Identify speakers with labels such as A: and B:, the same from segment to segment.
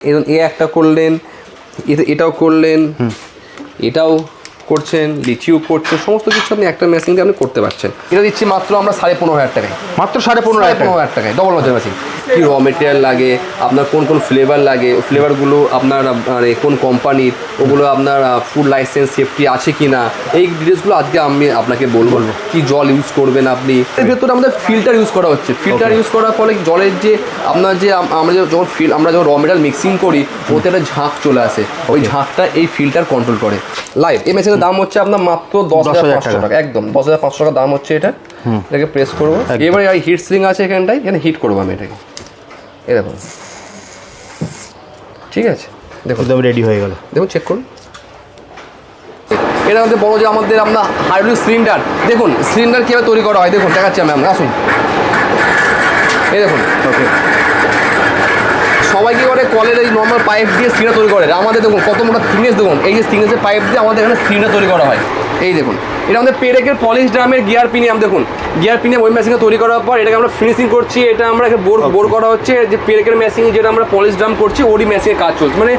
A: এ একটা করলেন এটাও করলেন এটাও করছেন লিচিও করছেন সমস্ত কিছু আপনি একটা মেশিন দিয়ে আপনি করতে পারছেন। এটা দিচ্ছি মাত্র আমরা সাড়ে পনেরো হাজার টাকায়।
B: মাত্র সাড়ে পনেরো হাজার
A: পনেরো হাজার টাকায়। ডবল মাঝে মেশিন কী র মেটেরিয়াল লাগে আপনার কোন কোন ফ্লেভার লাগে ফ্লেভারগুলো আপনার মানে কোন কোম্পানির ওগুলো আপনার ফুড লাইসেন্স সেফটি আছে কি না এই ডিটেলসগুলো আজকে আমি আপনাকে বলব কি জল ইউজ করবেন আপনি। এর ভেতরে আমাদের ফিল্টার ইউজ করা হচ্ছে। ফিল্টার ইউজ করার ফলে জলের যে আপনার যে আমরা যে যখন ফিল আমরা যখন র মেটেরিয়াল মিক্সিং করি ওতে একটা ঝাঁক চলে আসে। ওই ঝাঁকটা এই ফিল্টার কন্ট্রোল করে। লাইভ এই মেশিনের দাম হচ্ছে আপনার মাত্র দশ হাজার পাঁচশো
B: টাকা।
A: একদম দশ হাজার পাঁচশো টাকা দাম হচ্ছে এটা। এটাকে প্রেস করব। এবারে এই হিট স্প্রিং আছে এখানটায় এখানে হিট করব আমি এটাকে। এই দেখুন। ঠিক আছে? দেখুন।
B: একদম রেডি হয়ে গেল।
A: দেখুন চেক করুন। এটা আমাদের বড় যে আমাদের আমরা হাইড্রোলিক সিলিন্ডার দেখুন সিলিন্ডার কীভাবে তৈরি করা হয়? দেখুন দেখাচ্ছি আমি আমরা আসুন। এই দেখুন।
B: ওকে
A: সবাই কি করে কলের এই নর্মাল পাইপ দিয়ে সিঁড়া তৈরি করে? আমাদের দেখুন কত মোটা থিকনেস দেখুন। এই যে থিকনেসের পাইপ দিয়ে আমাদের এখানে সিঁড়া তৈরি করা হয়। এই দেখুন এটা আমাদের পেরেকের পলিশ ড্রামের গিয়ার পিনিয়াম দেখুন। গিয়ার পিনিয়াম ওই মেশিনে তৈরি করার পর এটাকে আমরা ফিনিশিং করছি এটা আমরা বোর বোর করা হচ্ছে যে পেরেকের মেশিন যেটা আমরা পলিশ ড্রাম করছি ওরই মেশিনে কাজ চলছে। মানে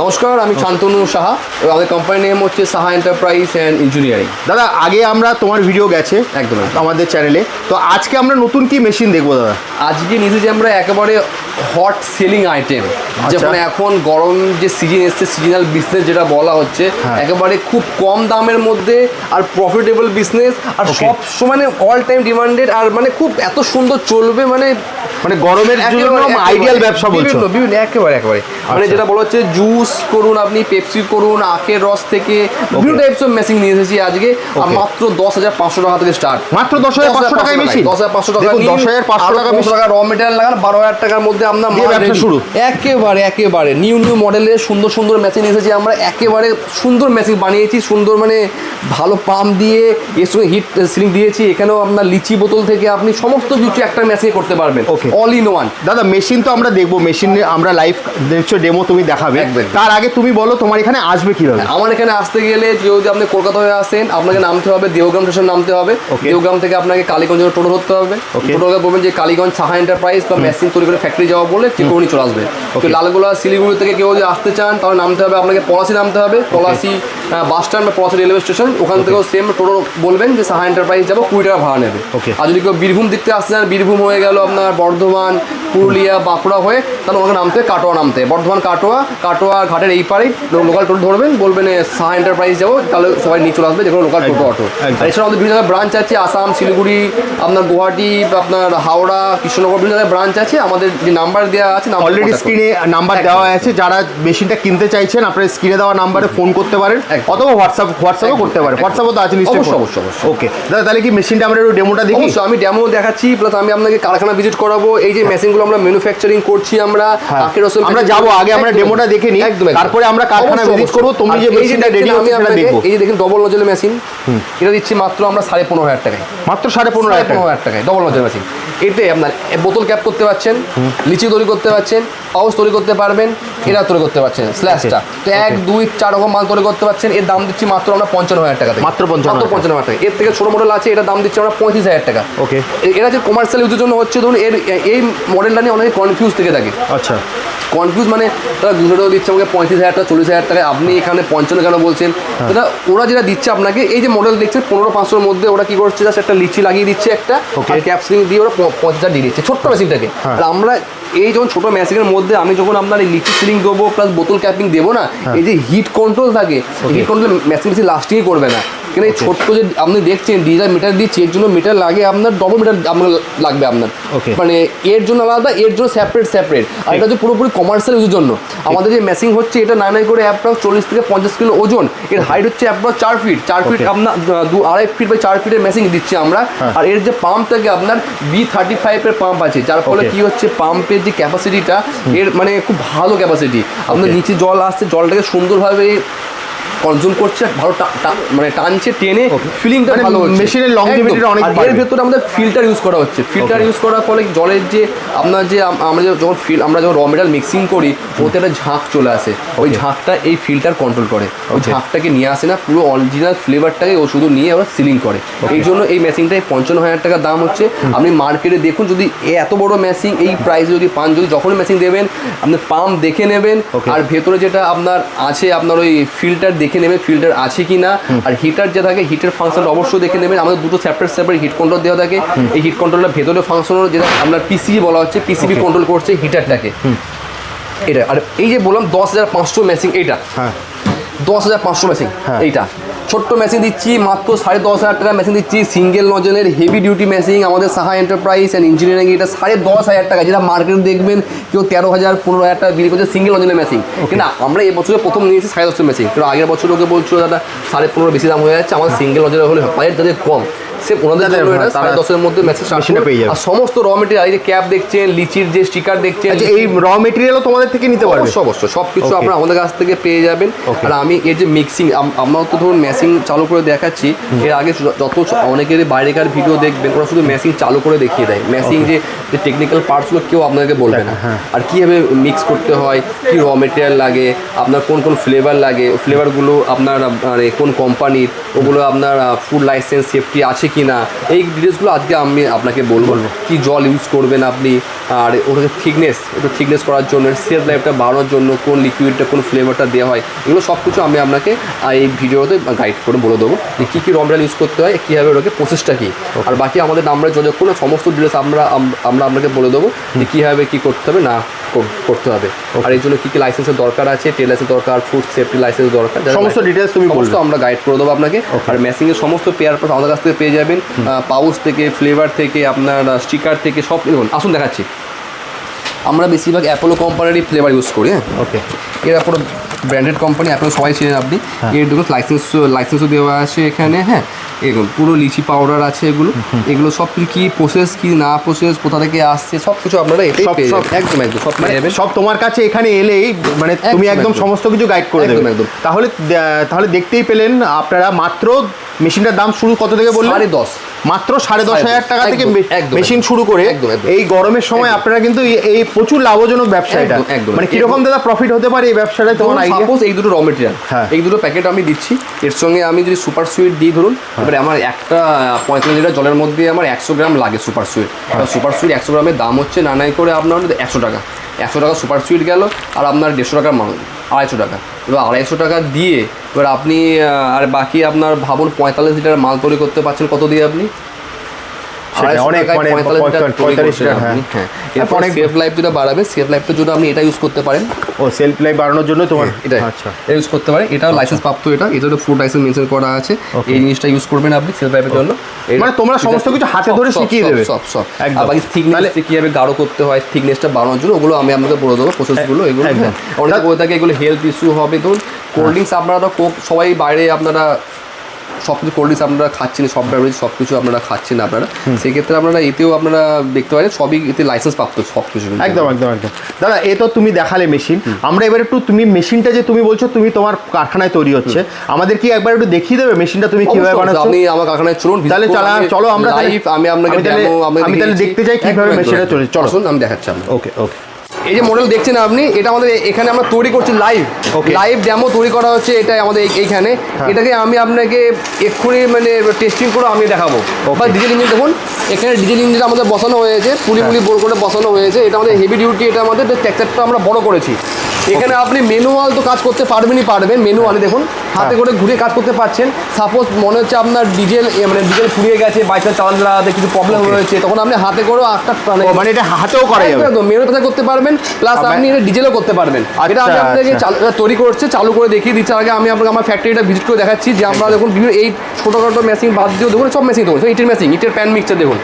A: নমস্কার আমি শান্তনু সাহা। এবং আমাদের কোম্পানির নেম হচ্ছে সাহা এন্টারপ্রাইজ অ্যান্ড ইঞ্জিনিয়ারিং
B: দাদা আগে আমরা তোমার ভিডিও গেছে
A: একদম একদম।
B: আমাদের চ্যানেলে তো আজকে আমরা নতুন কি মেশিন দেখব দাদা?
A: আজকে নিজে যে আমরা একেবারে হট সেলিং আইটেম যেমন এখন গরম যে সিজন এসছে সিজনাল বিজনেস যেটা বলা হচ্ছে
B: হ্যাঁ।
A: একেবারে খুব কম দামের মধ্যে আর প্রফিটেবল বিজনেস আর. সব সময় অল টাইম ডিমান্ডেড আর মানে খুব এত সুন্দর চলবে মানে
B: মানে গরমের জন্য আইডিয়াল ব্যবসা বলছো?
A: বিভিন্ন একেবারে একেবারে। মানে
B: আচ্ছা।
A: যেটা বলা হচ্ছে জুস করুন আপনি পেপসি করুন আখের রস থেকে বিভিন্ন টাইপস অফ মেশিন নিয়ে এসেছি আজকে আর মাত্র দশ হাজার পাঁচশো টাকা থেকে স্টার্ট
B: মাত্র দশ হাজার পাঁচশো টাকায় মেশিন
A: দশ হাজার পাঁচশো টাকা
B: দশ হাজার পাঁচশো টাকা
A: র মেটেরিয়াল লাগান বারো হাজার টাকার মধ্যে ready।
B: শুরু।
A: একেবারে একেবারে নিউ নিউ মডেলের সুন্দর সুন্দর মেশিন এসেছি আমরা একেবারে সুন্দর মেশিন বানিয়েছি সুন্দর মানে ভালো পাম্প দিয়ে এর সঙ্গে হিট সিলিং দিয়েছি এখানেও আপনার লিচি বোতল থেকে আপনি সমস্ত কিছু একটা মেশিনে করতে পারবেন
B: Okay.
A: অল ইন ওয়ান
B: দাদা মেশিন তো আমরা দেখব মেশিন আমরা লাইভ দেখছ ডেমো তুমি দেখাবে। তার আগে তুমি বলো তোমার এখানে আসবে কীভাবে
A: আমার এখানে আসতে গেলে যদি আপনি কলকাতা হয়ে আসেন আপনাকে নামতে হবে দেওগ্রাম স্টেশন নামতে হবে. দেওগ্রাম থেকে আপনাকে কালীগঞ্জ টোটো ধরতে হবে. টোটোকে বলবেন যে কালীগঞ্জ সাহা এন্টারপ্রাইজ বা মেশিন তৈরি করে ফ্যাক্টরি যাওয়া বলে কোনো চলে আসবে।
B: ওকে
A: লালগোলা শিলিগুড়ি থেকে কেউ যদি আসতে চান তাহলে নামতে হবে আপনাকে পলাশি নামতে হবে। পলাশি বাস স্ট্যান্ড বা পলাশি রেলওয়ে স্টেশন ওখান থেকেও সেম টোটো বলবেন যে সাহা এন্টারপ্রাইজ যাব কুড়ি টাকা ভাড়া নেবে।
B: ওকে
A: আর যদি কেউ বীরভূম দেখতে আসতে চান বীরভূম হয়ে গেল আপনার বর্ধমান পুরুলিয়া বাঁকুড়া হয়ে তাহলে ওখানে নামতে কাটোয়া নামতে বর্ধমান কাটোয়া কাটোয়া ঘাটের এই পারে লোকাল টোটো ধরবেন বলবেন সাহা এন্টারপ্রাইজ যাব তাহলে সবাই নিয়ে চলে আসবে যে কোনো লোকাল টোটো অটো। এছাড়া আমাদের বিভিন্ন জায়গায় ব্রাঞ্চ আছে আসাম শিলিগুড়ি আপনার গুয়াহাটি আপনার হাওড়া কৃষ্ণনগর বিভিন্ন জায়গায় ব্রাঞ্চ আছে আমাদের যে নাম্বার দেওয়া আছে
B: অলরেডি স্ক্রিনে নাম্বার দেওয়া আছে যারা মেশিনটা কিনতে চাইছেন আপনার স্ক্রিনে দেওয়া নাম্বারে ফোন করতে পারেন। অথবা হোয়াটসঅ্যাপ হোয়াটসঅ্যাপও করতে পারেন। হোয়াটসঅ্যাপও তো আছে নিশ্চয়ই
A: অবশ্যই, অবশ্যই।
B: ওকে দাদা তাহলে কি মেশিনটা আমরা একটু ডেমোটা দেখি
A: আমি ডেমো দেখাচ্ছি প্লাস আমি আপনাকে কারখানা ভিজিট করাবো এই যে মেশিনগুলো আমরা ম্যানুফ্যাকচারিং করছি আমরা
B: হ্যাঁ।
A: আখের রসের
B: আমরা যাব, আগে আমরা ডেমোটা দেখে নিই। তারপরে আমরা কারখানা
A: অবশ্যই।
B: করব, তুমি যে মেশিনটা ready
A: আমি আপনাকে-
B: দেখব।
A: এই যে দেখুন ডবল নজলের মেশিন এটা দিচ্ছি মাত্র আমরা সাড়ে পনেরো হাজার টাকায়।
B: মাত্র সাড়ে পনেরো হাজার টাকা
A: পনেরো হাজার টাকায় ডবল নজল মেশিন এতে আপনার বোতল ক্যাপ করতে পারছেন লিচি তৈরি করতে পারছেন পাউচ তৈরি করতে পারবেন এরা তৈরি করতে পারছেন স্ল্যাশটা। তো এক দুই চার রকম মাল তৈরি করতে পারছেন এর দাম দিচ্ছি মাত্র আমরা পঞ্চান্ন হাজার টাকা
B: মাত্র 55,000
A: পঞ্চান্ন হাজার টাকা। এর থেকে ছোট মডেল আছে এটার দাম দিচ্ছি আমরা পঁয়ত্রিশ হাজার টাকা।
B: ওকে।
A: এরা যে কমার্শিয়াল ইউজের জন্য হচ্ছে ধরুন এর এই মডেলটা নিয়ে অনেকে কনফিউজ থেকে থাকে।
B: আচ্ছা।
A: কনফিউজ মানে তারা দুশো টাকা দিচ্ছে আমাকে পঁয়ত্রিশ হাজার টাকা চল্লিশ হাজার টাকায় আপনি এখানে পঞ্চান্ন কেন বলছেন? সেটা ওরা যেটা দিচ্ছে আপনাকে এই যে মডেল দিচ্ছে পনেরো পাঁচশোর মধ্যে ওরা কি করছে জাস্ট একটা লিচি লাগিয়ে দিচ্ছে একটা ক্যাপসিং দিয়ে ওরা প- পঞ্চাশ হাজার দিয়ে দিচ্ছে ছোট্ট মেশিনটাকে
B: হ্যাঁ।
A: আর আমরা এই যখন ছোটো মেশিনের মধ্যে আমি যখন আপনার এই লিচি সিলিং দেবো প্লাস বোতল ক্যাপিং দেবো না এই যে হিট কন্ট্রোল থাকে হিট কন্ট্রোল মেশিন বেশি লাস্টিংই করবে না। এই ছোট্ট যে আপনি দেখছেন ডিজাইন মিটার দিচ্ছি এর জন্য মিটার লাগে আপনার ডবল মিটার লাগবে আপনার. মানে এর জন্য আলাদা এর জন্য সেপারেট সেপারেট আর এটা হচ্ছে পুরোপুরি কমার্শিয়াল ইউজের জন্য। আমাদের যে মেশিং হচ্ছে এটা নাই নাই করে অ্যাপ্রক্স চল্লিশ থেকে পঞ্চাশ কিলো ওজন। এর হাইট হচ্ছে অ্যাপ্রক্স চার ফিট চার ফিট আপনার দু আড়াই ফিট বা চার ফিটের মেশিং দিচ্ছি আমরা।
B: হ্যাঁ।
A: আর এর যে পাম্প থেকে আপনার বি থার্টি ফাইভের পাম্প আছে যার ফলে. কি হচ্ছে পাম্পের যে ক্যাপাসিটিটা এর মানে খুব ভালো ক্যাপাসিটি আপনার নিচে জল আসছে জলটাকে সুন্দরভাবে কনজিউম করছে ভালো মানে টানছে টেনে ফিলিংটা
B: মানে
A: ভালো হচ্ছে।
B: machine এর longevity টা
A: একদম।
B: অনেক
A: এর। ভেতরে আমাদের ফিল্টার ইউজ করা হচ্ছে। ফিল্টার ইউজ করার ফলে জলের যে আপনার যে আমরা যে যখন ফিল আমরা যখন র মেটাল মিক্সিং করি ওতে একটা ঝাঁক চলে আসে। ওই ঝাঁকটা এই ফিল্টার কন্ট্রোল করে। ওই ঝাঁকটাকে নিয়ে আসে না পুরো অরিজিনাল ফ্লেভারটাকে ও শুধু নিয়ে আবার সিলিং করে। এই জন্য এই মেশিনটাই পঞ্চান্ন হাজার টাকা দাম হচ্ছে। আপনি মার্কেটে দেখুন যদি এত বড় মেশিন এই প্রাইস যদি পান যদি যখনই মেশিন দেবেন আপনি পাম্প দেখে নেবেন। আর ভেতরে যেটা আপনার আছে আপনার ওই ফিল্টার দেখে নেবেন ফিল্টার আছে কি না আর হিটার যে থাকে হিটের ফাংশনটা অবশ্যই দেখে নেবেন। আমাদের দুটো সেপারেট সেপারেট হিট কন্ট্রোল দেওয়া থাকে। এই হিট কন্ট্রোলটা ভেতরে ফাংশন যেটা আপনার পিসিবি বলা হচ্ছে পিসিবি কন্ট্রোল করছে হিটারটাকে এটা আর এই যে বললাম দশ হাজার পাঁচশো ম্যাচিং এইটা।
B: হ্যাঁ।
A: দশ হাজার পাঁচশো মেশিন
B: হ্যাঁ।
A: এইটা। ছোট্ট মেশিন দিচ্ছি মাত্র সাড়ে দশ হাজার টাকা মেশিন দিচ্ছি। সিঙ্গেল নজনের হেভি ডিউটি মেশিন আমাদের সাহা এন্টারপ্রাইজ অ্যান্ড ইঞ্জিনিয়ারিং এটা সাড়ে দশ হাজার টাকা। যেটা মার্কেটে দেখবেন কেউ তেরো হাজার পনেরো হাজার টাকা বিক্রি করছে সিঙ্গেল নজনের মেশিন কিন্তু আমরা এই বছরে প্রথম নিয়েছি সাড়ে দশটা মেশিন কিন্তু আগের বছর লোকে বলছিল দাদা সাড়ে পনেরো বেশি দাম হয়ে যাচ্ছে আমাদের সিঙ্গেল নজনের হলে বাজেট যাদের কম। সে ওনাদের জন্য এটা সাড়ে দশের মধ্যে মেসেজ
B: মেশিনটা পেয়ে যাবে।
A: আর সমস্ত র মেটেরিয়াল এই যে ক্যাপ দেখছেন লিচির যে স্টিকার দেখছেন
B: আচ্ছা এই র মেটেরিয়ালও তোমাদের থেকে নিতে পারবে?
A: অবশ্যই অবশ্যই সব কিছু. আপনারা আমাদের কাছ থেকে পেয়ে যাবেন। আর আমি এর যে মিক্সিং আমরা তো ধরুন মেশিং চালু করে দেখাচ্ছি এর আগে যত অনেকের বাইরেকার ভিডিও দেখবেন ওরা শুধু মেশিং চালু করে দেখিয়ে দেয়। মেশিং যে টেকনিক্যাল পার্টসগুলো কেউ আপনাকে বলবে না।
B: হ্যাঁ।
A: আর কীভাবে মিক্স করতে হয় কী র মেটেরিয়াল লাগে আপনার কোন কোন ফ্লেভার লাগে ফ্লেভারগুলো আপনার মানে কোন কোম্পানির ওগুলো আপনার ফুড লাইসেন্স সেফটি আছে কি না এই ডিটেলসগুলো আজকে আমি আপনাকে বলব। কি জল ইউজ করবেন আপনি আর ওটাকে থিকনেস একটু থিকনেস করার জন্য সেফ লাইফটা বাড়ানোর জন্য কোন লিকুইডটা কোন ফ্লেভারটা দেওয়া হয় এগুলো সব কিছু আমি আপনাকে এই ভিডিওতে গাইড করে বলে দেবো যে কী কী রমডাল ইউজ করতে হয় কীভাবে ওটাকে প্রসেসটা কী। আর বাকি আমাদের নাম্বারে যোগাযোগ করলে সমস্ত ডিটেলস আমরা আমরা আপনাকে বলে দেবো যে কীভাবে কী করতে হবে না করতে হবে। আর এই জন্য কী কী লাইসেন্সের দরকার আছে? টেলার্সের দরকার ফুড সেফটি লাইসেন্স দরকার
B: সমস্ত ডিটেলস তুমি বলবে।
A: আমরা গাইড করে দেবো আপনাকে। আর মেশিংয়ের সমস্ত পেয়ার পার্ট আমাদের কাছ থেকে পেয়ে যাবেন। পাউচ থেকে ফ্লেভার থেকে আপনার স্টিকার থেকে সব দেখুন আসুন দেখাচ্ছি। আমরা বেশিরভাগ অ্যাপোলো কোম্পানিরই ফ্লেভার ইউজ করি হ্যাঁ?
B: ওকে
A: এরা পুরো ব্র্যান্ডেড কোম্পানি আপনারা সবাই ছিলেন আপনি। এর দুটো লাইসেন্স লাইসেন্সও দেওয়া আছে এখানে হ্যাঁ? এগুলো পুরো লিচি পাউডার আছে এগুলো। এগুলো সব কিছু কী প্রসেস কী না প্রসেস কোথা থেকে আসছে সব কিছু আপনারা এটাই পেয়ে যাবেন। একদম একদম সব
B: মানে
A: পেয়ে যাবেন।
B: সব তোমার কাছে এখানে এলেই মানে তুমি
A: একদম।
B: সমস্ত কিছু গাইড করে দেবে।
A: একদম।
B: তাহলে তাহলে দেখতেই পেলেন আপনারা মাত্র মেশিনটার দাম শুরু কত থেকে বললেন?
A: সাড়ে দশ।
B: মাত্র সাড়ে দশ হাজার টাকা থেকে মেশিন শুরু করে। এই গরমের সময় আপনারা কিন্তু এই- প্রচুর লাভজনক ব্যবসা এটা। মানে কীরকম দাদা প্রফিট হতে পারে এই ব্যবসাটায় তোমার
A: সাপোজ এই দুটো র মেটেরিয়াল
B: হ্যাঁ।
A: এই দুটো প্যাকেট আমি দিচ্ছি এর সঙ্গে আমি যদি সুপার সুইট দিই ধরুন
B: হ্যাঁ।
A: এবারে আমার একটা পঁয়তাল্লিশ লিটার জলের মধ্যে আমার একশো গ্রাম লাগে সুপার সুইট। সুপার সুইট একশো গ্রামের দাম হচ্ছে না নাই করে আপনার একশো টাকা একশো টাকা সুপার সুইট গেল আর আপনার দেড়শো টাকার মাল আড়াইশো টাকা এবার আড়াইশো টাকা দিয়ে এবার আপনি আর বাকি আপনার ভাবুন পঁয়তাল্লিশ লিটার মাল তৈরি করতে পারছেন, কত দিয়ে আপনি?
B: অনেক, মানে
A: পঁয়তাল্লিশ লিটার তৈরি
B: 45
A: করছেন
B: লিটার,
A: আপনি।
B: হ্যাঁ।
A: হ্যাঁ এরপর সেফ লাইফ যেটা বাড়াবে। সেফ লাইফটার জন্য আপনি এটা ইউজ করতে পারেন।
B: ও সেলফ লাইফ বাড়ানোর জন্য তোমার
A: এটাই।
B: আচ্ছা।
A: ইউজ করতে পারে এটাও লাইসেন্স প্রাপ্ত এটা। ফুড লাইসেন্স মেনশন করা আছে। এই জিনিসটা ইউজ করবেন আপনি সেল পাইপের জন্য।
B: মানে তোমরা সমস্ত কিছু হাতে ধরে
A: সব,
B: শিখিয়ে
A: সব,
B: দেবে।
A: সব সব।
B: একদম।
A: আর বাকি থিকনেস
B: তাহলে-
A: কীভাবে গাঢ় করতে হয় থিকনেসটা বাড়ানোর জন্য ওগুলো আমি বলে দেবো প্রসেসগুলো এগুলো
B: একদম।
A: হ্যাঁ অনেক বলে থাকে এগুলো হেলথ ইস্যু হবে ধরুন কোল্ড ড্রিঙ্কস আপনারা তো কোক সবাই বাইরে আপনারা সব কিছু কোল্ড ড্রিঙ্কস আপনারা খাচ্ছেন সব ব্যাপারে সব কিছু আপনারা খাচ্ছেন আপনারা সেক্ষেত্রে আপনারা এতেও আপনারা দেখতে পারেন সবই এতে লাইসেন্স প্রাপ্ত সব কিছু
B: একদম একদম একদম। দাদা এ তো তুমি দেখালে মেশিন আমরা এবার একটু তুমি মেশিনটা যে তুমি বলছো তুমি তোমার কারখানায় তৈরি হচ্ছে। আমাদের কি একবার একটু দেখিয়ে দেবে মেশিনটা তুমি কীভাবে বানাচ্ছো?
A: আপনি আমার কারখানায় চলুন
B: তাহলে চলো আমরা
A: live আমি আপনাকে
B: আমি তাহলে-। দেখতে চাই কীভাবে মেশিনটা। চলে চলো।
A: আমি দেখাচ্ছি
B: ওকে ওকে
A: এই যে মডেল দেখছেন আপনি এটা আমাদের এখানে আমরা তৈরি করছি লাইভ. লাইভ ডেমো তৈরি করা হচ্ছে এটা আমাদের এইখানে।
B: হ্যাঁ।
A: এটাকে আমি আপনাকে এক্ষুনি মানে টেস্টিং করে আমি দেখাবো. বা ডিজেল ইঞ্জিন দেখুন এখানে ডিজেল ইঞ্জিন আমাদের বসানো হয়েছে পুলি পুলি বোর করে বসানো হয়েছে। এটা আমাদের হেভি ডিউটি এটা আমাদের ট্যাক্সারটা আমরা বড় করেছি। এখানে আপনি ম্যানুয়াল তো কাজ করতে পারবেনই পারবেন ম্যানুয়ালি দেখুন। হাতে
B: হ্যাঁ।
A: করে ঘুরে কাজ করতে পারছেন। সাপোজ মনে হচ্ছে আপনার ডিজেল মানে ডিজেল ফুরিয়ে গেছে বাইকটা চালাতে চালাতে কিছু প্রবলেম হয়েছে তখন আপনি হাতে করেও আটটা
B: মানে এটা হাতেও করা যাবে।
A: একদম মেনু পেশা করতে পারবেন। প্লাস আপনি এটা ডিজেলও করতে পারবেন। এটা আমি
B: আচ্ছা,
A: আপনাকে
B: আচ্ছা।
A: তৈরি করছে চালু করে দেখিয়ে দিচ্ছি। আগে আমি আপনাকে আমার ফ্যাক্টরিটা ভিজিট করে দেখাচ্ছি যে আমরা দেখুন বিভিন্ন এই ছোটোখাটো মেশিন বাদ দিয়েও দেখুন সব মেশিন দেখুন ইটের মেশিন ইটের প্যান মিক্সচার দেখুন।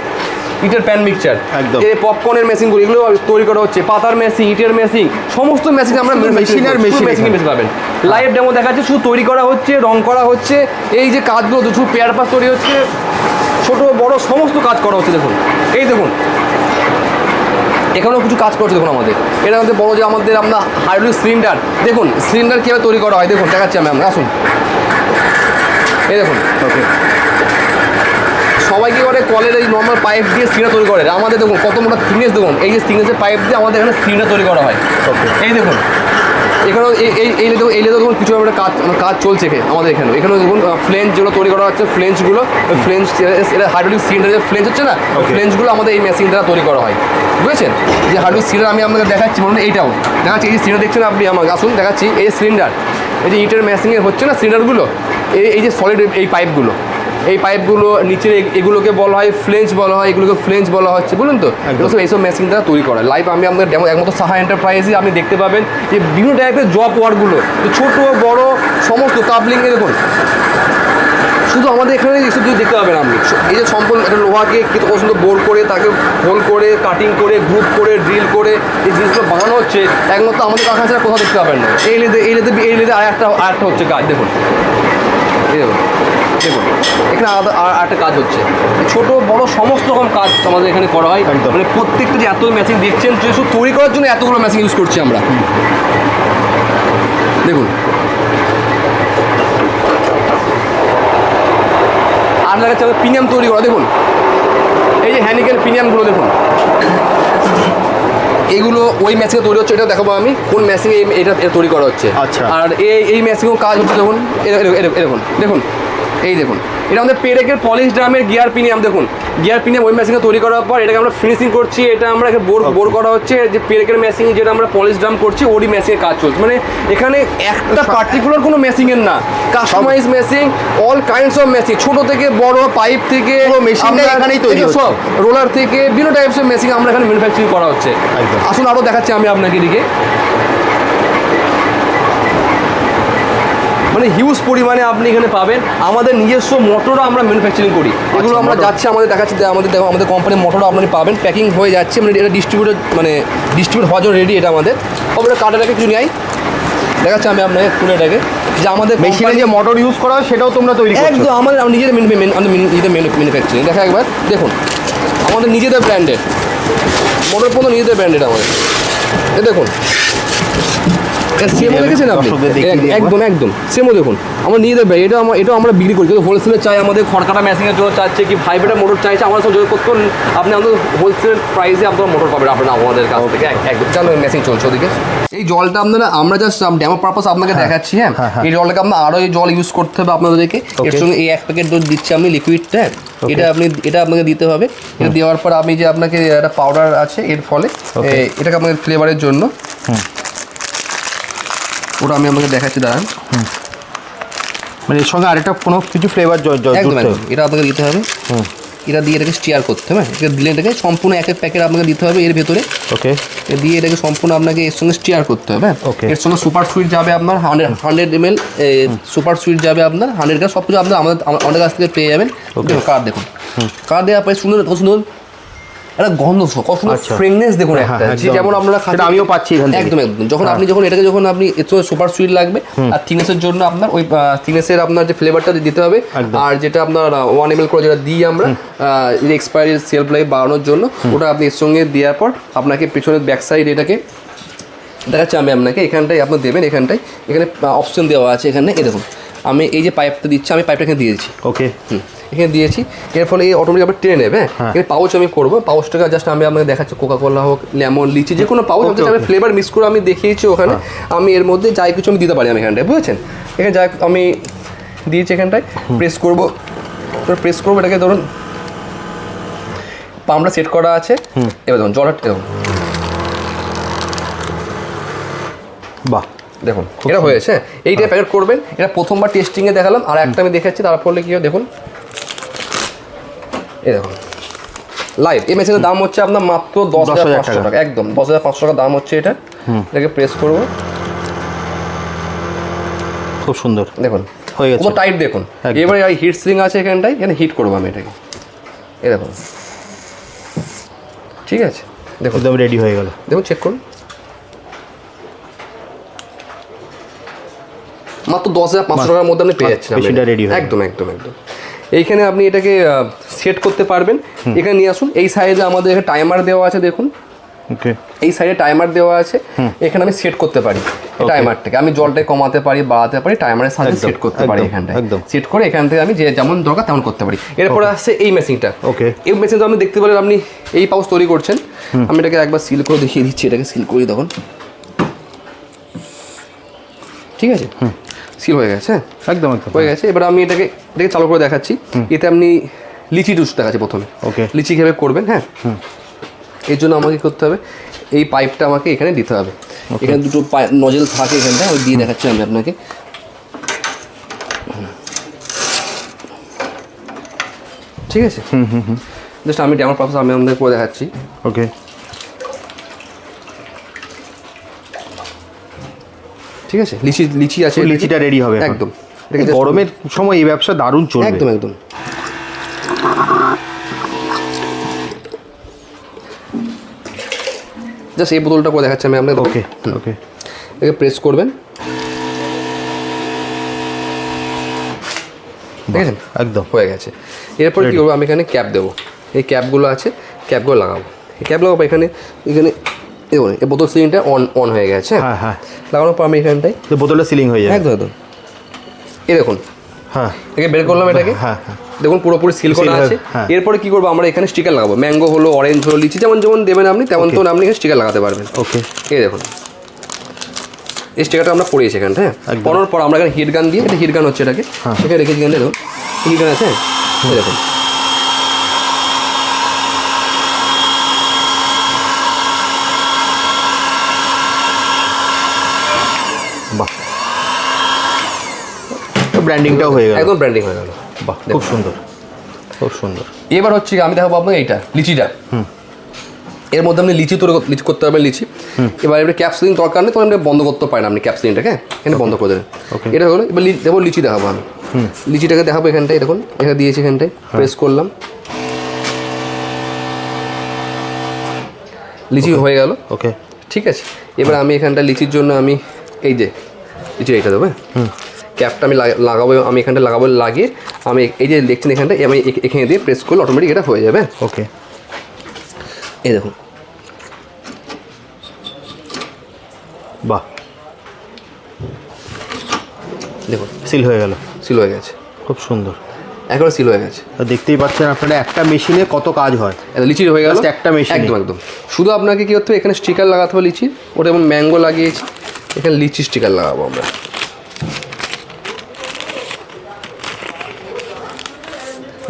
A: ইটের প্যান মিক্সচার
B: একদম।
A: এই পপকর্নের মেশিনগুলো এগুলো তৈরি করা হচ্ছে। পাতার মেশিন ইটের মেশিন সমস্ত মেশিন আমরা
B: মেশিন আর
A: মেশিন। বেশি পাবেন। লাইভ ডেমো দেখাচ্ছে শুধু তৈরি করা হচ্ছে রং করা হচ্ছে এই যে কাজগুলো শুধু পেয়ার পাস তৈরি হচ্ছে ছোট বড় সমস্ত কাজ করা হচ্ছে দেখুন। এই দেখুন এখানেও কিছু কাজ করছে দেখুন আমাদের। এটা আমাদের বড় যে আমাদের আমরা হাইড্রোলিক সিলিন্ডার দেখুন সিলিন্ডার কীভাবে তৈরি করা হয়? দেখুন দেখাচ্ছি আমি আমরা আসুন। এই দেখুন।
B: ওকে
A: সবাই কি করে কলের এই নর্মাল পাইপ দিয়ে সিলিন্ডার তৈরি করে। আমাদের দেখুন কত মোটা থিকনেস দেখুন। এই যে থিকনেসের পাইপ দিয়ে আমাদের এখানে সিলিন্ডার তৈরি করা হয়।
B: ওকে
A: এই দেখুন। এখানেও এই এই এই দেখুন এই দেখুন কিছু একটা কাজ মানে কাজ চলছে এখানে আমাদের এখানে এখানেও দেখুন ফ্লেঞ্চ যেগুলো তৈরি করা হচ্ছে ফ্লেঞ্চগুলো ফ্লেঞ্চ এটা হাইড্রোলিক সিলিন্ডার যে ফ্লেঞ্চ হচ্ছে না ফ্লেঞ্চগুলো আমাদের এই মেশিন দ্বারা তৈরি করা হয়। বুঝেছেন? যে হাইড্রোলিক সিলিন্ডার আমি আপনাকে দেখাচ্ছি বলুন এইটাও দেখাচ্ছি এই সিলিন্ডার দেখছেন আপনি আমাকে আসুন দেখাচ্ছি এই সিলিন্ডার এই যে ইটের মেশিনে হচ্ছে না সিলিন্ডারগুলো এই এই যে সলিড এই পাইপগুলো এই পাইপগুলো নিচে এ- এগুলোকে বলা হয় ফ্লেঞ্চ বলা হয় এগুলোকে ফ্লেঞ্চ বলা হচ্ছে বুঝলেন তো? এগুলো সব এইসব মেশিন দ্বারা তৈরি করা। লাইভ আমি আপনাদের ডেমো একমাত্র সাহা এন্টারপ্রাইজে আপনি দেখতে পাবেন যে বিভিন্ন টাইপের জব ওয়ার্কগুলো ছোট বড় সমস্ত কাবলিং দেখুন। শুধু আমাদের এখানে এসব কিছু দেখতে পাবেন আপনি। এই যে সম্পূর্ণ একটা লোহাকে কত সুন্দর বোর করে তাকে হোল করে কাটিং করে গ্রুপ করে ড্রিল করে এই জিনিসগুলো বানানো হচ্ছে একমাত্র আমাদের কারখানা ছাড়া কোথাও দেখতে পাবেন না। এই লেদে এই লেদে এই লেদে আর একটা আর একটা হচ্ছে কাজ দেখুন। এই দেখুন। দেখুন এখানে আলাদা আর একটা কাজ হচ্ছে। ছোট বড় সমস্ত রকম কাজ আমাদের এখানে করা হয়। মানে প্রত্যেকটা যে এত মেশিন দেখছেন শুধু তৈরি করার জন্য এতগুলো মেশিন ইউজ করছি আমরা। দেখুন। আর লাগাচ্ছে আমাদের প্রিমিয়াম তৈরি করা। দেখুন। এই যে হ্যানিকেল প্রিমিয়ামগুলো দেখুন। এগুলো ওই মেশিনে তৈরি হচ্ছে এটা দেখাবো আমি। কোন মেশিনে এটা তৈরি করা হচ্ছে।
B: আচ্ছা।
A: আর এই এই মেশিনেও কাজ হচ্ছে দেখুন। এ- এ- এ- এ- দেখুন। দেখুন। এই দেখুন এটা আমাদের পেরেকের পলিশ ড্রামের গিয়ার পিনিয়াম দেখুন। গিয়ার পিনিয়াম ওই মেশিনে তৈরি করার পর এটাকে আমরা ফিনিশিং করছি এটা আমরা বোর বোর করা হচ্ছে যে পেরেকের মেশিন যেটা আমরা পলিশ ড্রাম করছি ওরই মেশিনে কাজ চলছে। মানে এখানে একটা পার্টিকুলার কোনো মেশিনের না। Customise machine all kinds of machine ছোট থেকে বড় পাইপ থেকে
B: এখানেই তৈরি
A: সব রোলার থেকে বিভিন্ন টাইপসের মেশিন আমরা এখানে ম্যানুফ্যাকচারিং করা হচ্ছে। আসুন আরও দেখাচ্ছি আমি আপনাকে এদিকে। মানে হিউজ পরিমাণে আপনি এখানে পাবেন। আমাদের নিজস্ব মোটরও আমরা ম্যানুফ্যাকচারিং করি। এগুলো আমরা। যাচ্ছে আমাদের দেখাচ্ছি যে আমাদের দেখো আমাদের কোম্পানির মোটরও আপনি পাবেন। প্যাকিং হয়ে যাচ্ছে মানে এটা ডিস্ট্রিবিউটার মানে ডিস্ট্রিবিউট হওয়ার জন্য রেডি এটা আমাদের। ওপরে কাটাটাকে কিছু নেই দেখাচ্ছি আমি আপনাকে খুলে এটাকে যে আমাদের
B: মেশিনে যে মোটর ইউজ করা হয় সেটাও তোমরা তৈরি
A: একদম আমাদের আমরা নিজেদের মেনু- মেনু- আমাদের নিজেদের ম্যানুফ্যাকচারিং দেখা একবার দেখুন। আমাদের নিজেদের ব্র্যান্ডেড মোটর পর্যন্ত নিজেদের ব্র্যান্ডেড আমাদের। এ দেখুন। সেমও দেখেছেন আপনি? একদম একদম। সেমও দেখুন। আমরা নিজেদের ব্র্যান্ড এটা আমরা এটাও আমরা বিক্রি করি। যদি হোলসেলে চাই আমাদের খড়কাটা মেশিনের জন্য চাচ্ছে কি ফাইবারের মোটর চাইছে আমরা সব যোগাযোগ করতে আপনি আমাদের হোলসেল প্রাইসে আপনার মোটর পাবেন আপনার আমাদের কাছ থেকে। এক- একদম। জানো মেশিন চলছে ওদিকে। এই জলটা আপনারা আমরা জাস্ট ডেমো পারপাস আপনাকে দেখাচ্ছি হ্যাঁ?
B: হ্যাঁ, হ্যাঁ।
A: এই জলটাকে আপনার আরও এই জল ইউজ করতে হবে আপনাদেরকে। এর. সঙ্গে এই এক প্যাকেট দুধ দিচ্ছি আমি লিকুইডটা এটা আপনি এটা আপনাকে দিতে হবে। এটা দেওয়ার পর আপনি যে আপনাকে একটা পাউডার আছে এর ফলে এটাকে আপনাকে ফ্লেভারের জন্য ওটা আমি আপনাকে দেখাচ্ছি দাঁড়ান।
B: মানে এর সঙ্গে আরেকটা কোনো কিছু ফ্লেভার
A: একদম এটা আপনাকে দিতে হবে।
B: হুম।
A: এটা দিয়ে এটাকে স্টিয়ার করতে হবে হ্যাঁ? এটা দিলে এটাকে সম্পূর্ণ এক এক প্যাকেট আপনাকে দিতে হবে এর ভেতরে।
B: ওকে।
A: এ দিয়ে এটাকে সম্পূর্ণ আপনাকে এর সঙ্গে স্টিয়ার করতে হবে হ্যাঁ?
B: Okay.
A: এর সঙ্গে সুপার সুইট যাবে আপনার hundred hundred M L super sweet যাবে আপনার হান্ড্রেড গ্রাম সব কিছু আপনার আমাদের আমা- আমাদের কাছ থেকে পেয়ে যাবেন। দেখুন কার দেখুন। কার দেওয়ার পরে সুন্দর কত সুন্দর একটা গন্ধ কত সুন্দর। ফ্রেগনেন্স দেখুন
B: হ্যাঁ,
A: একটা
B: হ্যাঁ,
A: যেমন আপনারা খাচ্ছেন-
B: সেটা আমিও পাচ্ছি এখান থেকে।
A: একদম একদম। যখন আপনি যখন এটাকে যখন আপনি সুপার সুইট লাগবে আর থিনেসের জন্য আপনার ওই থিনেসের আপনার যে ফ্লেভারটা দিতে হবে আর যেটা আপনার ওয়ান এম এল করে যেটা দিই আমরা এক্সপায়ারি সেলফ লাইফ বাড়ানোর জন্য ওটা আপনি এর সঙ্গে দেওয়ার পর আপনাকে পিছনের ব্যাক সাইড এটাকে দেখাচ্ছি আমি আপনাকে এখানটায় আপনি দেবেন এখানটায় এখানে অপশন দেওয়া আছে এখানে এই দেখুন। আমি এই যে পাইপটা দিচ্ছি আমি পাইপটা এখানে দিয়েছি
B: ওকে
A: হুম, এখানে দিয়েছি। এর ফলে এই অটোমেটিক আপনি টেনে নেবে হ্যাঁ? এর পাউচ আমি করব। পাউচটাকে জাস্ট আমি আপনাকে দেখাচ্ছি কোকা কোলা হোক লেমন লিচি যে কোনো পাউচ আমি ফ্লেভার মিক্স করে আমি দেখিয়েছি ওখানে। আমি এর মধ্যে যাই কিছু আমি দিতে পারি আমি এখানটায় বুঝেছেন? এখানে যাই আমি দিয়েছি এখানটায় প্রেস করব। প্রেস করব এটাকে ধরুন পাম্পটা সেট করা আছে। এবার ধরুন জলটা দেখুন
B: বাহ।
A: দেখুন এটা হয়েছে। এইটা প্যাকেট করবেন। এটা প্রথমবার টেস্টিংয়ে দেখালাম আর একটা আমি দেখাচ্ছি তারপরে কি হয় দেখুন। এই দেখুন। লাইভ এই মেশিনের দাম হচ্ছে আপনার মাত্র দশ হাজার
B: 10,000
A: পাঁচশো
B: টাকা।
A: একদম। দশ হাজার পাঁচশো টাকা দাম হচ্ছে এটা। এটাকে প্রেস করব।
B: খুব সুন্দর।
A: দেখুন
B: হয়ে গেছে।
A: টাইট দেখুন। এবারে হিট স্প্রিং আছে এখানটায় এখানে হিট করব আমি এটাকে। এই দেখুন। ঠিক আছে? দেখুন।
B: একদম রেডি হয়ে গেল।
A: দেখুন চেক করুন। মাত্র দশ হাজার পাঁচশো টাকার মধ্যে আপনি পেয়ে যাচ্ছেন
B: মেশিনটা হয়ে
A: একদম একদম একদম। এইখানে আপনি এটাকে সেট করতে পারবেন। এখানে নিয়ে আসুন। এই সাইডে আমাদের এখানে টাইমার দেওয়া আছে দেখুন।
B: ওকে।
A: এই সাইডে টাইমার দেওয়া আছে। এখানে আমি সেট করতে পারি টাইমারটাকে আমি জলটা কমাতে পারি বাড়াতে পারি টাইমারের সাথে সেট করতে পারি এখানটায়।
B: একদম।
A: সেট করে এখান থেকে আমি যে যেমন দরকার তেমন করতে পারি। এরপরে আসছে এই মেশিনটা
B: ওকে।
A: এই মেশিনটা আপনি দেখতে পেলেন আপনি এই পাউচ তৈরি করছেন। আমি এটাকে একবার সিল করে দেখিয়ে দিচ্ছি এটাকে সিল করি তখন। ঠিক আছে? সিল হয়ে গেছে হ্যাঁ?
B: একদম
A: হয়ে গেছে। এবার আমি এটাকে এটাকে চালু করে দেখাচ্ছি। এতে আপনি লিচি জুস দেখাচ্ছি প্রথমে।
B: ওকে
A: লিচি কীভাবে করবেন হ্যাঁ? এর জন্য আমাকে করতে হবে এই পাইপটা আমাকে এখানে দিতে হবে। এখানে দুটো নজেল থাকে এখানটায় ওই দিয়ে দেখাচ্ছি আমি আপনাকে। ঠিক আছে? হুম হুম জাস্ট আমি ডেমো প্রসেস আমি আপনাদের করে দেখাচ্ছি।
B: ওকে
A: ঠিক আছে? লিচি লিচি আছে
B: লিচিটা রেডি হবে
A: একদম।
B: গরমের সময় এই ব্যবসা দারুণ চলবে।
A: একদম একদম। জাস্ট এই বোতলটা করে দেখাচ্ছি আমি আপনাকে
B: ওকে ওকে
A: একে প্রেস করবেন। দেখেছেন?
B: একদম।
A: হয়ে গেছে। এরপর কী করব আমি এখানে ক্যাপ দেবো। এই ক্যাপগুলো আছে ক্যাপগুলো লাগাবো। এই ক্যাপ লাগাবো এখানে এখানে দেখুন এই বোতল সিলিংটা অন অন হয়ে গেছে
B: হ্যাঁ? হ্যাঁ
A: লাগানোর পর আমি এখানটায়
B: বোতলটা সিলিং হয়ে যাবে।
A: একদম একদম। এই দেখুন
B: হ্যাঁ।
A: একে বের করলাম এটাকে?
B: হ্যাঁ হ্যাঁ।
A: দেখুন পুরোপুরি সিল করা আছে।
B: হ্যাঁ।
A: এরপরে কি করব আমরা এখানে স্টিকার লাগাবো। ম্যাঙ্গো হলো অরেঞ্জ হলো লিচি যেমন যেমন দেবেন আপনি তেমন তেমন আপনি এখানে স্টিকার লাগাতে পারবেন।
B: ওকে
A: এই দেখুন। এই স্টিকারটা আমরা পড়িয়েছি এখানটা হ্যাঁ। পড়ানোর পর আমরা এখানে হিট গান দিয়ে এটা হিট গান হচ্ছে এটাকে।
B: হ্যাঁ।
A: এখানে রেখেছি গান দেখুন। হিট গান আছে? দেখুন।
B: ব্র্যান্ডিংটাও হয়ে গেল।
A: একদম ব্র্যান্ডিং হয়ে গেল।
B: বাহ খুব সুন্দর। খুব সুন্দর।
A: এবার হচ্ছে আমি দেখাবো আপনাকে এইটা লিচিটা। হুম। এর মধ্যে আপনি লিচি তৈরি লিচি করতে পারবেন লিচি। এবার এবার ক্যাপসুলিং দরকার নেই তখন আপনি বন্ধ করতে পারেন আপনি ক্যাপসুলিংটাকে এখানে বন্ধ করে দেবেন. এটা হলো এবার দেবো লিচি দেখাবো আমি। লিচিটাকে দেখাবো এখানটায় দেখুন। এখানে দিয়েছি এখানটায় প্রেস করলাম। লিচি হয়ে গেল।
B: ওকে
A: ঠিক আছে। এবার আমি এখানটা লিচির জন্য আমি এই যে লিচি এইটা দেবো হ্যাঁ? ক্যাপটা আমি লাগা- লাগাবো আমি এখানটা লাগাবো লাগিয়ে আমি এই যে দেখছেন এখানটা আমি এখানে দিয়ে প্রেস করলে অটোমেটিক এটা হয়ে যাবে।
B: ওকে
A: এই দেখুন।
B: বাহ।
A: দেখুন।
B: সিল হয়ে গেল।
A: সিল হয়ে গেছে।
B: খুব সুন্দর।
A: একবারে সিল হয়ে গেছে।
B: তো দেখতেই পাচ্ছেন আপনারা একটা মেশিনে কত কাজ হয়।
A: এটা লিচির হয়ে গেল।
B: একটা machine-এ।
A: একদম একদম। শুধু আপনাকে কি করতে হবে? এখানে স্টিকার লাগাতে হবে লিচির। ওটা যেমন ম্যাঙ্গো লাগিয়েছি। এখানে লিচি স্টিকার লাগাবো আমরা।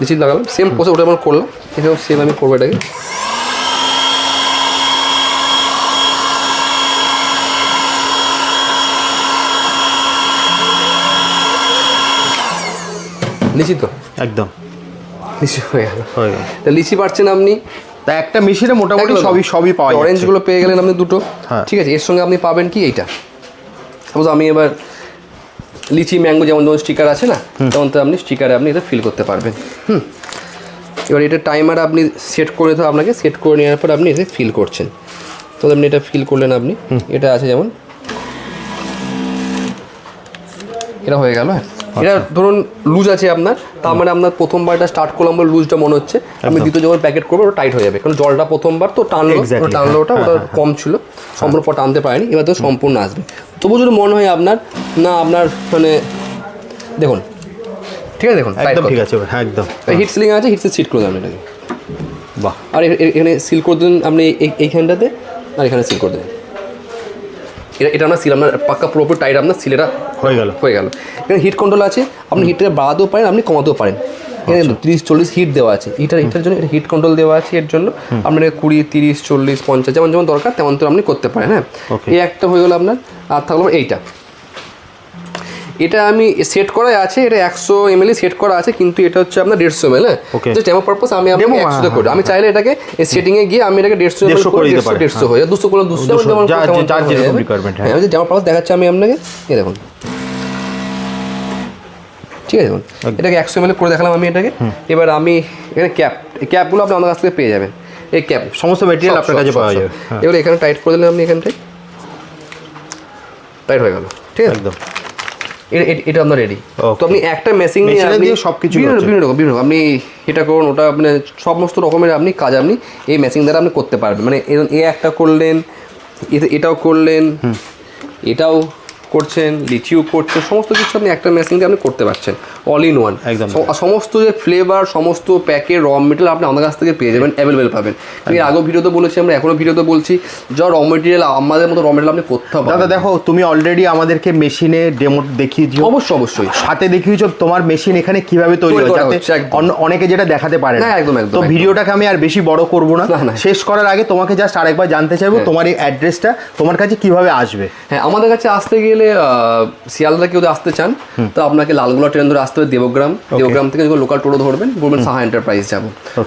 A: লিচি লাগালাম। সেম প্রসেস ওটা আমার করলাম। এখানেও সেম আমি করব এটাকে। লিচি তো?
B: একদম।
A: লিচি হয়ে গেল। তা লিচি পাচ্ছেন আপনি?
B: তা একটা মেশিনে মোটামুটি সবই সবই পাওয়া
A: অরেঞ্জ
B: যাচ্ছে।
A: গুলো পেয়ে গেলেন আপনি দুটো।
B: হ্যাঁ।
A: ঠিক আছে এর সঙ্গে আপনি পাবেন কি এইটা? সাপোজ আমি এবার লিচি ম্যাঙ্গো যেমন যেমন স্টিকার আছে না তেমন তো আপনি স্টিকারে আপনি এটা ফিল করতে পারবেন। হুম। এবার এটা টাইমার আপনি সেট করে হবে আপনাকে সেট করে নেওয়ার পর আপনি এটা ফিল করছেন। তো আপনি এটা ফিল করলেন আপনি এটা আছে যেমন এটা হয়ে গেল হ্যাঁ। এটা ধরুন লুজ আছে আপনার তার মানে আপনার প্রথমবার এটা স্টার্ট করলাম বলে লুজটা মনে হচ্ছে আমি দ্বিতীয় যখন প্যাকেট করব ওটা টাইট হয়ে যাবে কারণ জলটা প্রথমবার তো টানলো টানলো ওটা ওটা কম ছিল সম্পূর্ণ পর টানতে পারেনি এবার তো সম্পূর্ণ আসবে। তবু যদি মনে হয় আপনার না আপনার মানে দেখুন। ঠিক আছে দেখুন
B: একদম ঠিক আছে হ্যাঁ একদম
A: হিট সিলিং আছে হিট সিট করে দেবেন এটাকে।
B: বাহ।
A: আর এখানে সিল করে দিন আপনি এই- এইখানটাতে আর এখানে সিল করে দেবেন এটা এটা আপনার সিল আপনার পাক্কা পুরোপুরি টাইট আপনার সিলেটা
B: হয়ে গেল।
A: হয়ে গেল। এখানে হিট কন্ট্রোল আছে আপনি হিটটা বাড়াতেও পারেন আপনি কমাতেও পারেন। এখানে
B: আচ্ছা।
A: তিরিশ চল্লিশ হিট দেওয়া আছে। হিটার হিটার জন্য হিট কন্ট্রোল দেওয়া আছে এর জন্য। আপনার কুড়ি তিরিশ চল্লিশ পঞ্চাশ যেমন যেমন দরকার তেমন তো আপনি করতে পারেন হ্যাঁ? এই একটা হয়ে গেল আপনার আর থাকল এইটা। এটা আমি সেট করা আছে এটা একশো এমএলই সেট করা আছে কিন্তু এটা হচ্ছে আপনার দেড়শো এমএল হ্যাঁ. জাস্ট ডেমো পারপাস আমি আপনাকে
B: Demo,
A: একশোতে
B: হ্যাঁ,
A: করি আমি চাইলে এটাকে সেটিংয়ে গিয়ে আমি এটাকে দেড়শো এমএল
B: করে দিতে পারি,
A: দেড়শো হয়ে যায় দুশো করে দুশো হয়ে?
B: হ্যাঁ।
A: হ্যাঁ আমি ডেমো পারপাস দেখাচ্ছি আমি আপনাকে এই দেখুন। ঠিক আছে এটাকে একশো এমএল করে দেখালাম আমি এটাকে। এবার আমি এখানে ক্যাপ এই ক্যাপগুলো আপনি আমার কাছ থেকে পেয়ে যাবেন। এই ক্যাপ
B: সমস্ত মেটেরিয়াল আপনার কাছে পাওয়া যাবে। হ্যাঁ,
A: এবার এখানে টাইট করে দিলেন আপনি এখানটায়। টাইট হয়ে গেল ঠিক আছে?
B: একদম।
A: এটা আপনার রেডি. তো আপনি একটা মেশিন নিয়ে আপনি
B: দিয়ে সবকিছু
A: বিভিন্ন রকম বিভিন্ন রকম। আপনি এটা করুন ওটা আপনি সমস্ত রকমের আপনি কাজ আপনি এই মেশিন দ্বারা আপনি করতে পারবেন। মানে এ- একটা করলেন এটাও করলেন এটাও করছেন লিচিও করছেন সমস্ত কিছু আপনি একটা মেশিন দিয়ে আপনি করতে পারছেন। অল ইন ওয়ান
B: একদম।
A: সমস্ত যে ফ্লেভার সমস্ত প্যাকের র মেটেরিয়াল আপনি আমাদের কাছ থেকে পেয়ে যাবেন অ্যাভেলেবেল পাবেন। আমি আগেও ভিডিওতে বলেছি আমরা এখনও ভিডিওতে বলছি যা র মেটেরিয়াল আমাদের মতো র মেটেরিয়াল আপনি করতে
B: হবে
A: দাদা
B: দেখো তুমি অলরেডি আমাদেরকে মেশিনে ডেমো দেখিয়েছো
A: অবশ্যই অবশ্যই।
B: সাথে দেখিয়েছো তোমার মেশিন এখানে কীভাবে তৈরি হয়
A: হচ্ছে,
B: অনেকে যেটা দেখাতে পারে না।
A: একদম, একদম,
B: তো ভিডিওটাকে আমি আর বেশি বড় করব না। শেষ করার আগে তোমাকে জাস্ট আরেকবার জানতে চাইব
A: হ্যাঁ।
B: তোমার এই অ্যাড্রেসটা তোমার কাছে কীভাবে আসবে?
A: হ্যাঁ আমাদের কাছে আসতে গেলে আহ, শিয়ালদা কেউ আসতে চান তো আপনাকে লালগোলা ট্রেন ধরে আসতে হবে দেবগ্রাম। দেবগ্রাম থেকে যখন লোকাল টোটো ধরবেন বলবেন সাহা এন্টারপ্রাইজ যাব।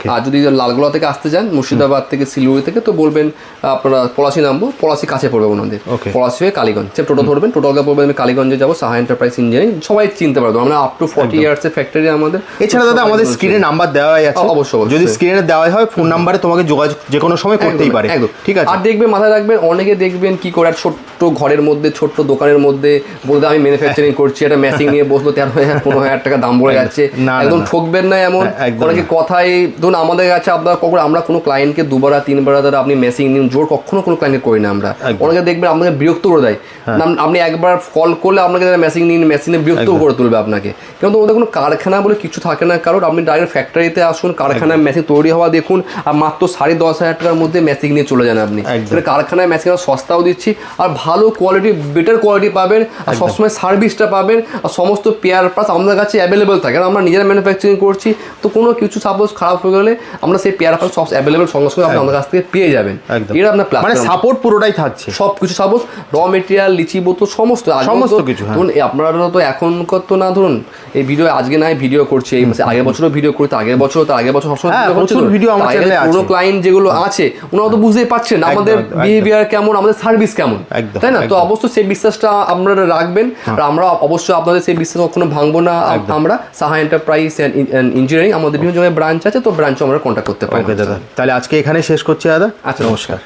A: আর যদি লালগোলা থেকে আসতে চান মুর্শিদাবাদ থেকে শিলিগুড়ি থেকে তো বলবেন আপনারা পলাশি নামবো পলাশি কাছে পড়বে ওনাদের। পলাশি হয়ে কালীগঞ্জ। সে টোটো ধরবেন টোটোকে বলবেন আমি কালীগঞ্জে যাব সাহা এন্টারপ্রাইজ ইঞ্জিনিয়ারিং সবাই চিনতে পারব। আমরা আপ টু ফর্টি ইয়ার্সের ফ্যাক্টরি আমাদের।
B: এছাড়া দাদা আমাদের স্ক্রিনে নাম্বার দেওয়াই আছে।
A: অবশ্যই।
B: যদি স্ক্রিনে দেওয়া হয় ফোন নাম্বারে তোমাকে যোগাযোগ যে কোনো সময় করতেই পারে। ঠিক আছে?
A: আর দেখবেন মাথায় রাখবেন অনেকে দেখবেন কি করে ছোট্ট ঘরের মধ্যে ছোট্ট দোকানের মধ্যে বলতে আমি ম্যানুফ্যাকচারিং করছি একটা মেশিন নিয়ে বসল তেরো হাজার পনেরো হাজার টাকা দাম বলে যাচ্ছে। একদম ঠকবেন না এমন।
B: হ্যাঁ,
A: অনেকে কথাই ধরুন আমাদের কাছে আপনার কখনো আমরা কোনো ক্লায়েন্টকে দুবার তিনবার দ্বারা আপনি মেশিন নিন জোর কখনো কোনো ক্লায়েন্ট করি না আমরা। অনেকে দেখবেন আপনাকে বিরক্ত করে দেয়।
B: হ্যাঁ।
A: আপনি একবার কল করলে আপনাকে মেশিন নিন মেশিনে বিরক্ত করে তুলবে আপনাকে। কিন্তু ওদের কোনো কারখানা বলে কিছু থাকে না কারণ আপনি ডাইরেক্ট ফ্যাক্টরিতে আসুন কারখানায় মেশিন তৈরি হওয়া দেখুন আর মাত্র সাড়ে দশ হাজার টাকার মধ্যে মেশিন নিয়ে চলে যান আপনি। কারখানায় মেশিন সস্তাও দিচ্ছি আর ভালো কোয়ালিটি বেটার কোয়ালিটি পাবেন আর সবসময় সার্ভিসটা পাবেন আর সমস্ত পেয়ার প্লাস আমাদের কাছে অ্যাভেলেবেল থাকে। আমরা নিজেরা ম্যানুফ্যাকচারিং করছি তো কোনো কিছু সাপোজ খারাপ হয়ে গেলে আমরা সেই পেয়ার প্লাস সব অ্যাভেলেবেল সঙ্গে সঙ্গে আপনি আমাদের কাছ থেকে পেয়ে যাবেন। এটা আপনার প্লাস
B: মানে সাপোর্ট পুরোটাই থাকছে।
A: সব কিছু সাপোজ র মেটেরিয়াল লিচি বোতল সমস্ত।
B: সমস্ত কিছু, হ্যাঁ।
A: ধরুন আপনারা তো এখনকার তো না ধরুন এই ভিডিও আজকে নাই ভিডিও করছে এই মাসে আগের বছরও ভিডিও করি তো আগের বছর তো আগের বছর সবসময়
B: হ্যাঁ, প্রচুর video আমার channel এ
A: পুরো ক্লায়েন্ট যেগুলো আছে ওনারা তো বুঝতেই পারছেন আমাদের। বিহেভিয়ার কেমন আমাদের সার্ভিস কেমন। তাই না? তো। অবশ্যই সেই বিশ্বাসটা আপনারা রাখবেন। আর আমরা অবশ্যই আপনাদের সেই বিশ্বাস কখনো ভাঙবো না। আমরা সাহা এন্টারপ্রাইজ ইঞ্জিনিয়ারিং আমাদের বিভিন্ন জায়গায় ব্রাঞ্চ আছে তো ব্রাঞ্চে আমরা কন্ট্যাক্ট করতে পারি।
B: দাদা। তাহলে আজকে এখানে শেষ করছি দাদা।
A: আচ্ছা নমস্কার।